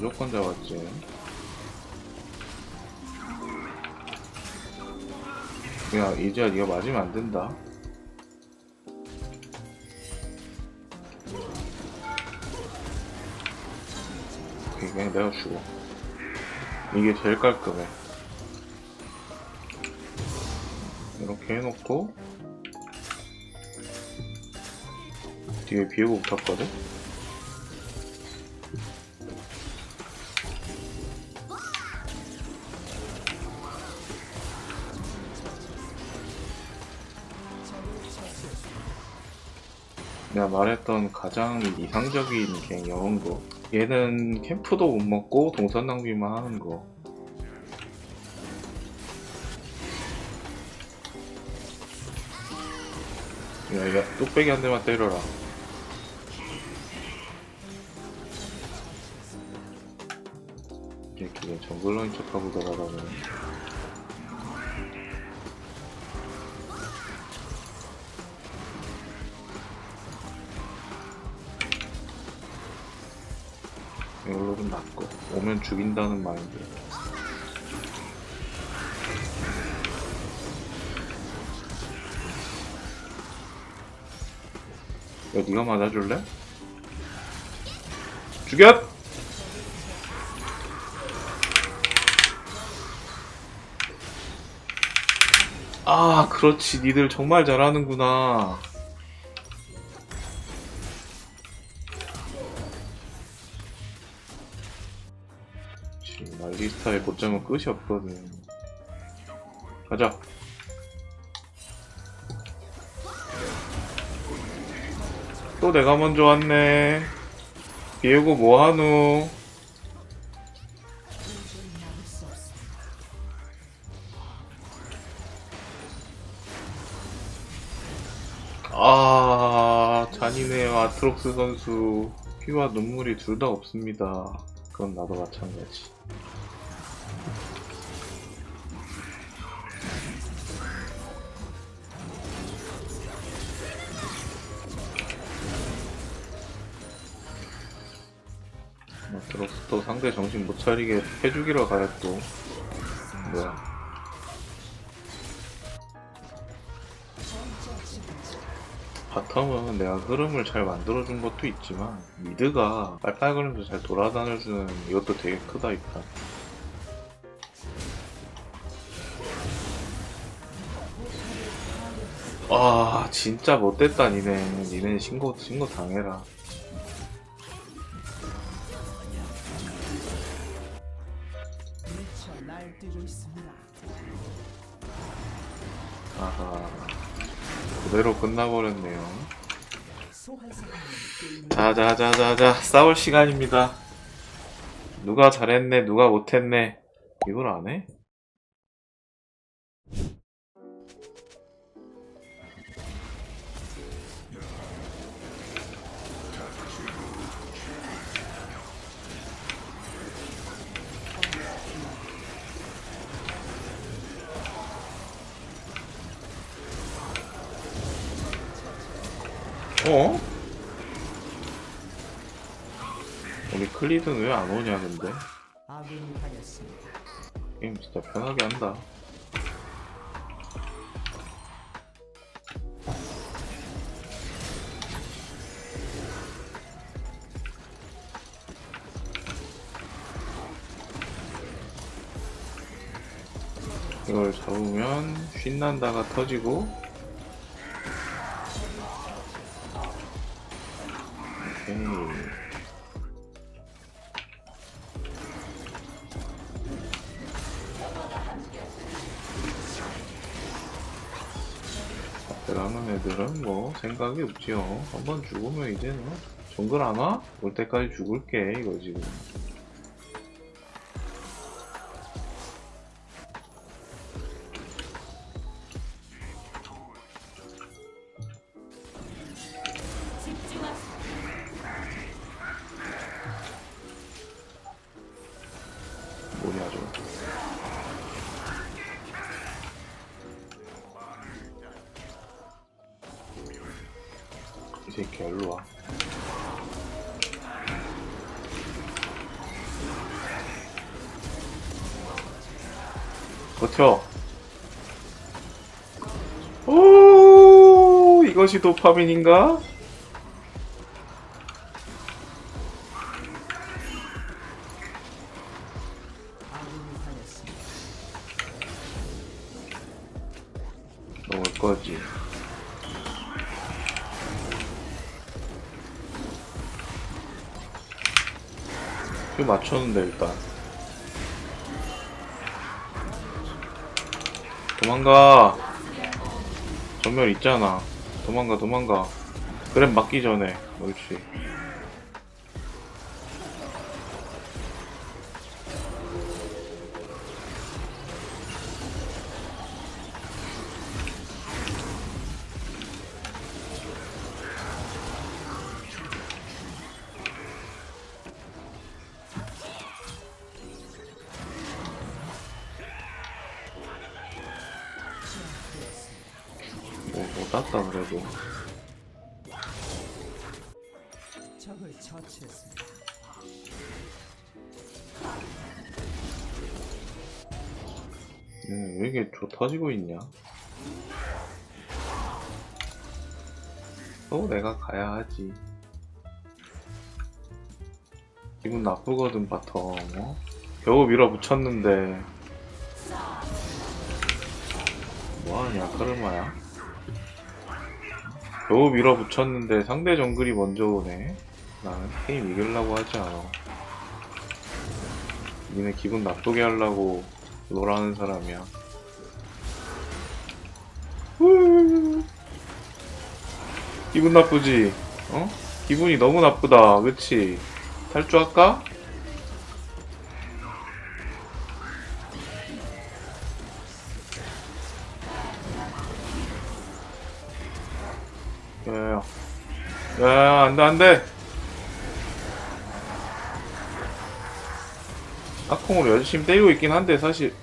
무조건 잡았지. 야, 이제야 네가 맞으면 안 된다. 오케이, 그냥 내가 죽어. 이게 제일 깔끔해. 이렇게 해놓고 뒤에 비에고 붙었거든? 말했던 가장 이상적인 갱 영웅도 얘는 캠프도 못 먹고 동선 낭비만 하는 거 야, 야, 뚝배기 한 대만 때려라. 이게 그게 정글러인 척하고 들어가다는. 낫고 오면 죽인다는 마인드. 야, 네가 맞아줄래? 죽여! 아, 그렇지. 니들 정말 잘하는구나. 지금 말리스타의 고점은 끝이 없거든. 가자. 또 내가 먼저 왔네. 비에고 뭐하노? 아, 잔인해요. 아트록스 선수. 피와 눈물이 둘 다 없습니다. 그건 나도 마찬가지. 또 상대 정신 못 차리게 해주기로 가야 또. 뭐야. 바텀은 내가 흐름을 잘 만들어준 것도 있지만 미드가 빨빨거리면서 잘 돌아다녀주는 이것도 되게 크다 일단 아 진짜 못됐다 니네 니네 신고 신고 당해라 날뛰고 있습니다. 아하 그대로 끝나버렸네요 소환사님 게임을 자자자자자 싸울 시간입니다 누가 잘했네 누가 못했네 이걸 안 해? 어? 우리 클리드는 왜 안 오냐 근데. 게임 진짜 편하게 한다 이걸 잡으면 쉰난다가 터지고 들어가는 애들은 뭐 생각이 없지요. 한번 죽으면 이제는 정글 안 와? 올 때까지 죽을게 이거 지 버텨. 오, 이것이 도파민인가? 넣을 거지. 그 맞췄는데 일단. 도망가. 전멸 있잖아. 도망가 도망가. 그램 맞기 전에. 옳지. 음, 왜 이게 조 터지고 있냐? 또 내가 가야 하지. 기분 나쁘거든, 바텀. 어? 겨우 밀어붙였는데. 뭐하냐, 카르마야? 겨우 밀어붙였는데 상대 정글이 먼저 오네. 나는 게임 이기려고 하지 않아. 니네 기분 나쁘게 하려고 노라는 사람이야. 후. 기분 나쁘지? 어? 기분이 너무 나쁘다. 그치? 탈주할까? 야야야. 야야, 안 돼, 안 돼! 악콩으로 열심히 때리고 있긴 한데, 사실.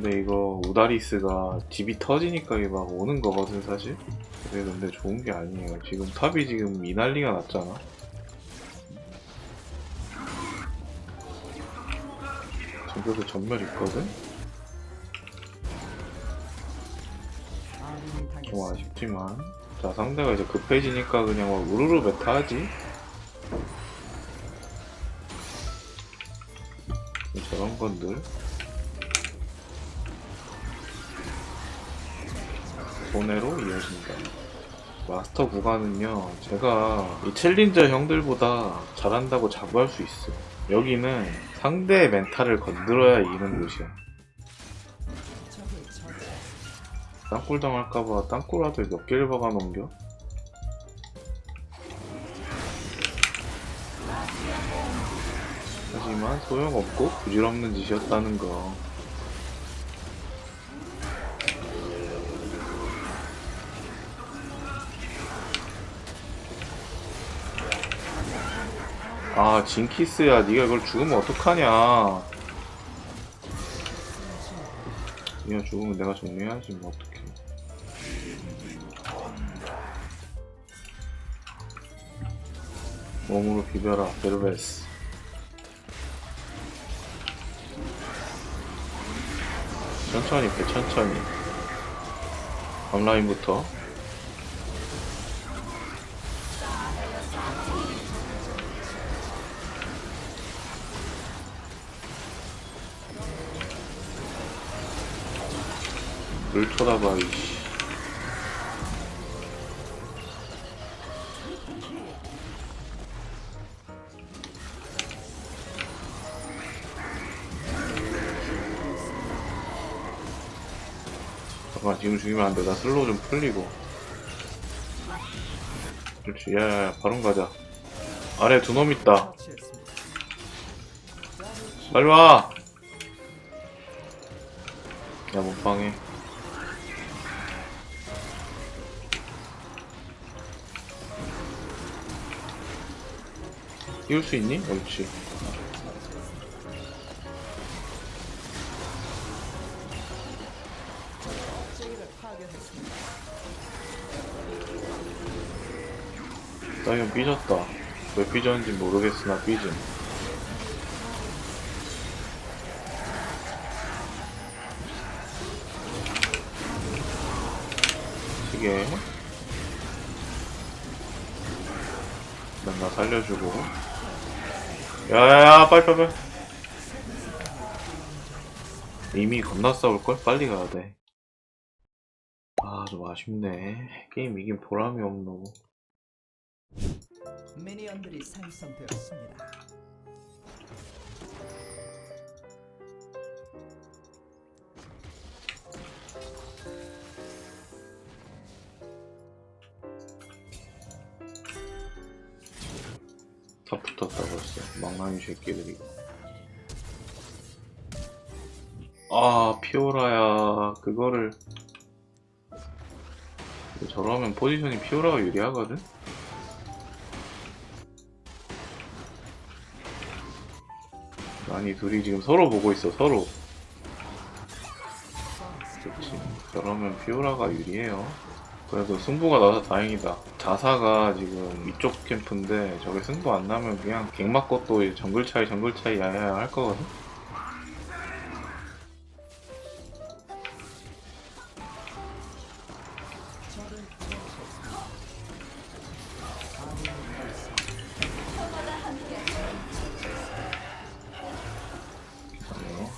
근데 이거 우다리스가 집이 터지니까 이게 막 오는 거거든 사실 그게 근데 좋은 게 아니에요 지금 탑이 지금 이 난리가 났잖아 저기도 전멸 있거든? 좀. 아쉽지만 자 상대가 이제 급해지니까 그냥 막 우르르 메타하지 건들 손해로 이어진다 마스터 구간은요 제가 이 챌린저 형들보다 잘한다고 자부할 수 있어 여기는 상대의 멘탈을 건드려야 이기는 곳이야. 땅굴 당할까봐 땅굴 아들 몇 개를 박아 넘겨? 하지만 소용없고 부질없는 짓이었다는 거. 아 징키스야 네가 이걸 죽으면 어떡하냐? 네가 죽으면 내가 정리해야지 뭐 어떡해. 몸으로 비벼라 베르베스 천천히 배 천천히. 앞라인부터. 물 쳐다봐 이씨 지금 죽이면 안 돼 나 슬로우 좀 풀리고 그렇지 야 야 야 바론 가자 아래 두 놈 있다. 빨리 와! 야, 몸빵해. 띄울 수 있니? 옳지. 나 이거 삐졌다. 왜 삐졌는지 모르겠으나 삐짐. 시계. 난나 살려주고. 야야야, 빨리 빨리 빨리. 이미 겁나 싸울걸? 빨리 가야 돼. 아, 좀 아쉽네. 게임 이긴 보람이 없노. 미니언들이 생성되었습니다. 다 붙었다 벌써 망나니 새끼들이 아 피오라야 그거를 저러면 포지션이 피오라가 유리하거든? 아니 둘이 지금 서로 보고 있어 서로. 그렇지. 저러면 피오라가 유리해요. 그래도 승부가 나서 다행이다. 자사가 지금 이쪽 캠프인데 저게 승부 안 나면 그냥 갱 맞고 또 정글 차이 정글 차이 야야야 할 거거든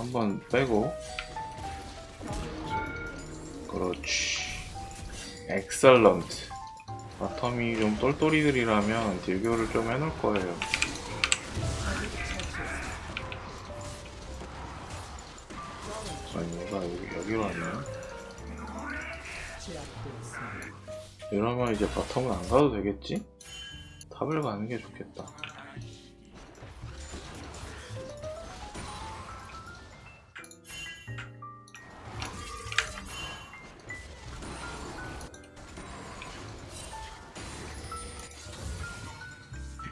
한 번 빼고. 그렇지. 엑설런트 바텀이 좀 똘똘이들이라면 딜교를 좀 해놓을 거예요. 아니 얘가 여기, 여기로 왔네. 이러면 이제 바텀은 안 가도 되겠지? 탑을 가는 게 좋겠다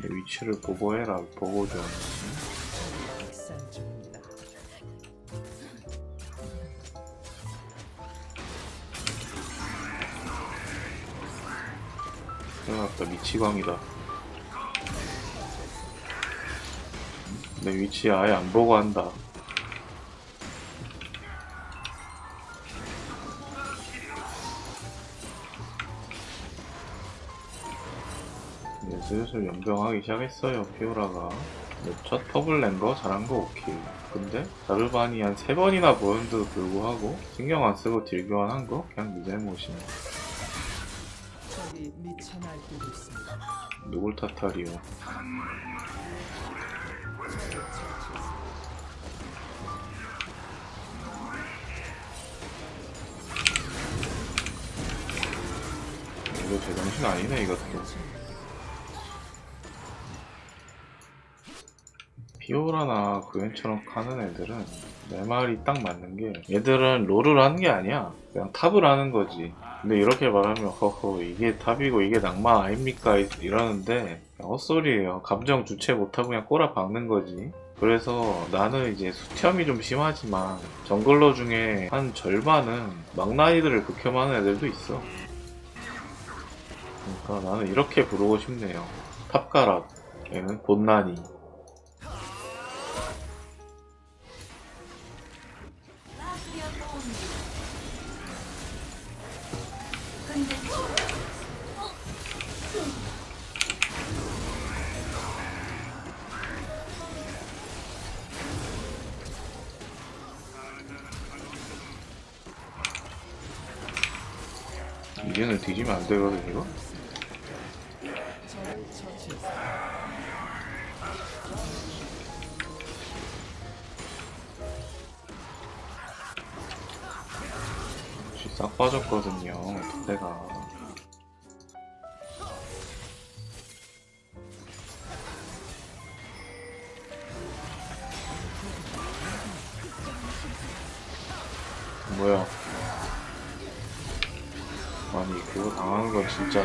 위치를 보고해라. 보고 좀. 생각났다. 미치광이다. 내 위치 아예 안 보고 한다 슬슬 연병하기 시작했어요 피오라가 네, 첫 펍을 낸거 잘한 거 오케이 근데 자르반이 한세 번이나 보였는데도 불구하고 신경 안 쓰고 딜 교환한 거 그냥 네 잘못이네 적이 미쳐 날뛰고 있습니다. 누굴 탓하리요. 이거 제정신 아니네 이것도 피오라나 그웬처럼 하는 애들은 내 말이 딱 맞는 게 얘들은 롤을 하는 게 아니야. 그냥 탑을 하는 거지. 근데 이렇게 말하면 허허 이게 탑이고 이게 낭만 아닙니까? 이러는데 헛소리예요. 감정 주체 못하고 그냥 꼬라 박는 거지. 그래서 나는 이제 수염이 좀 심하지만 정글러 중에 한 절반은 망나니들을 극혐하는 애들도 있어. 그러니까 나는 이렇게 부르고 싶네요. 탑가락, 얘는 곤나니. 이 되거든, 이거? 적을 처치했습니다. 역시 싹 빠졌거든요, 탑대가. 뭐야? 진짜.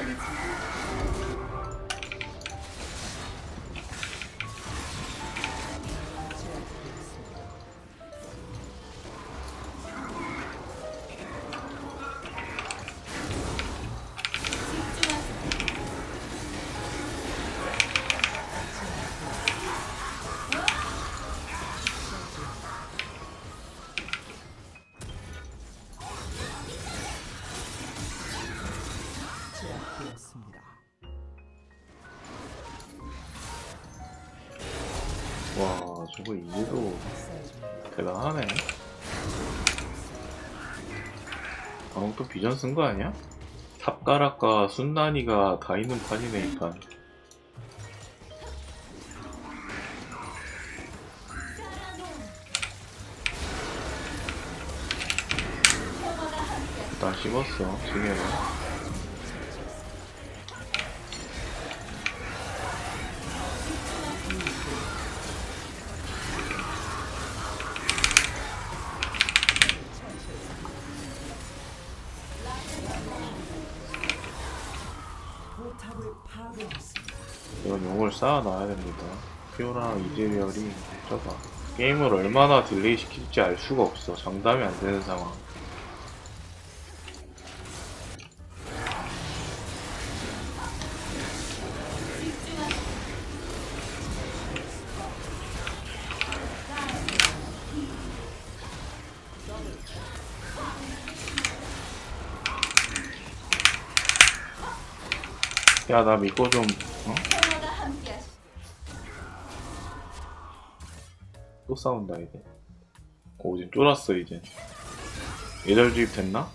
와 저거 이제도 대단하네. 방금 또 비전 쓴 거 아니야? 탑가락과 순난이가 다 있는 판이네 이판. 일단 씹었어 지게로 피오라 이즈리얼이 저가 게임을 얼마나 딜레이 시킬지 알 수가 없어. 장담이 안 되는 상황. 야, 나 믿고 좀, 어? 또 싸운다 이제 오 지금 쫄았어 이제 예절 주입 됐나?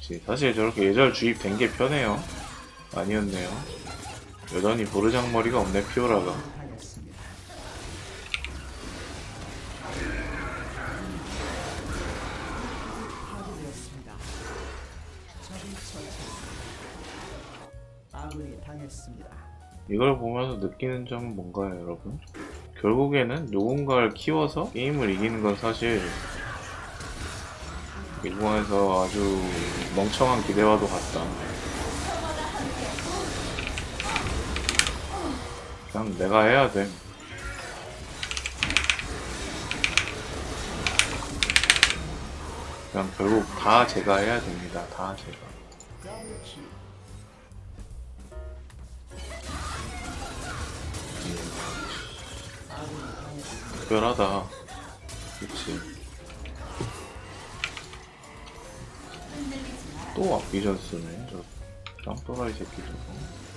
그치 사실 저렇게 예절 주입 된 게 편해요 아니었네요 여전히 보르장머리가 없네 피오라가. 이걸 보면서 느끼는 점은 뭔가요 여러분? 결국에는 누군가를 키워서 게임을 이기는 건 사실 일본에서 아주 멍청한 기대와도 같다. 그냥 내가 해야 돼. 그냥 결국 다 제가 해야 됩니다. 다 제가 특별하다. 그치. 또 악비전 쓰네, 저 짱또라이 새끼 저거.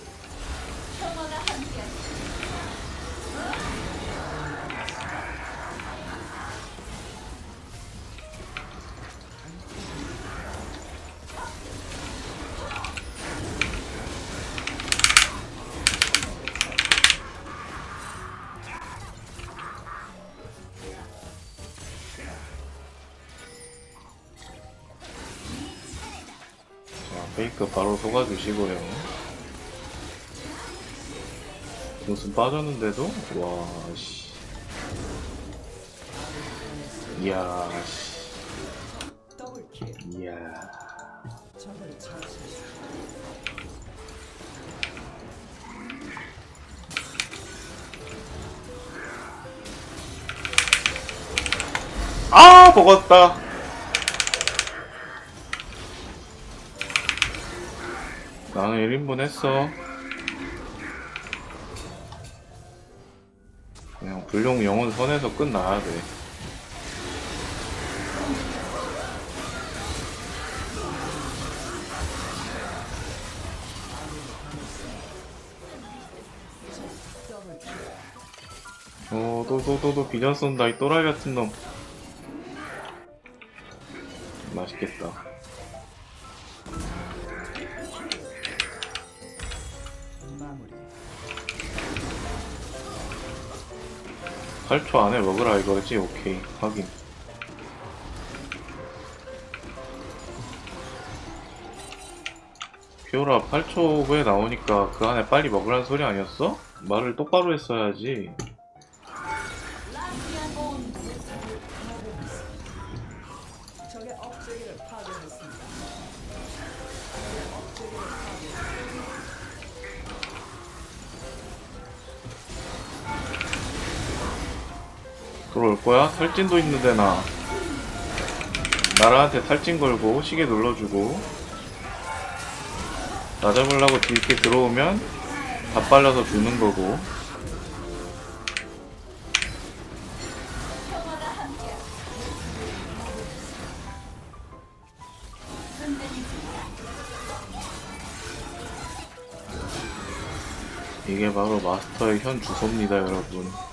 페이크 바로 속아주시고요. 무슨 빠졌는데도? 와, 씨. 이야, 씨. 이야. 아, 먹었다. 나는 1인분 했어. 그냥 불용 영혼 선에서 끝나야 돼. 어, 또, 또, 또, 또, 비전 쏜다, 이 또라이 같은 놈. 맛있겠다. 8초 안에 먹으라 이거지? 오케이. 확인. 피오라 8초 후에 나오니까 그 안에 빨리 먹으라는 소리 아니었어? 말을 똑바로 했어야지. 들어올 거야? 탈진도 있는데 나. 나라한테 탈진 걸고 시계 눌러주고 나 잡으려고 뒤늦게 들어오면 다 빨려서 죽는 거고 이게 바로 마스터의 현 주소입니다, 여러분.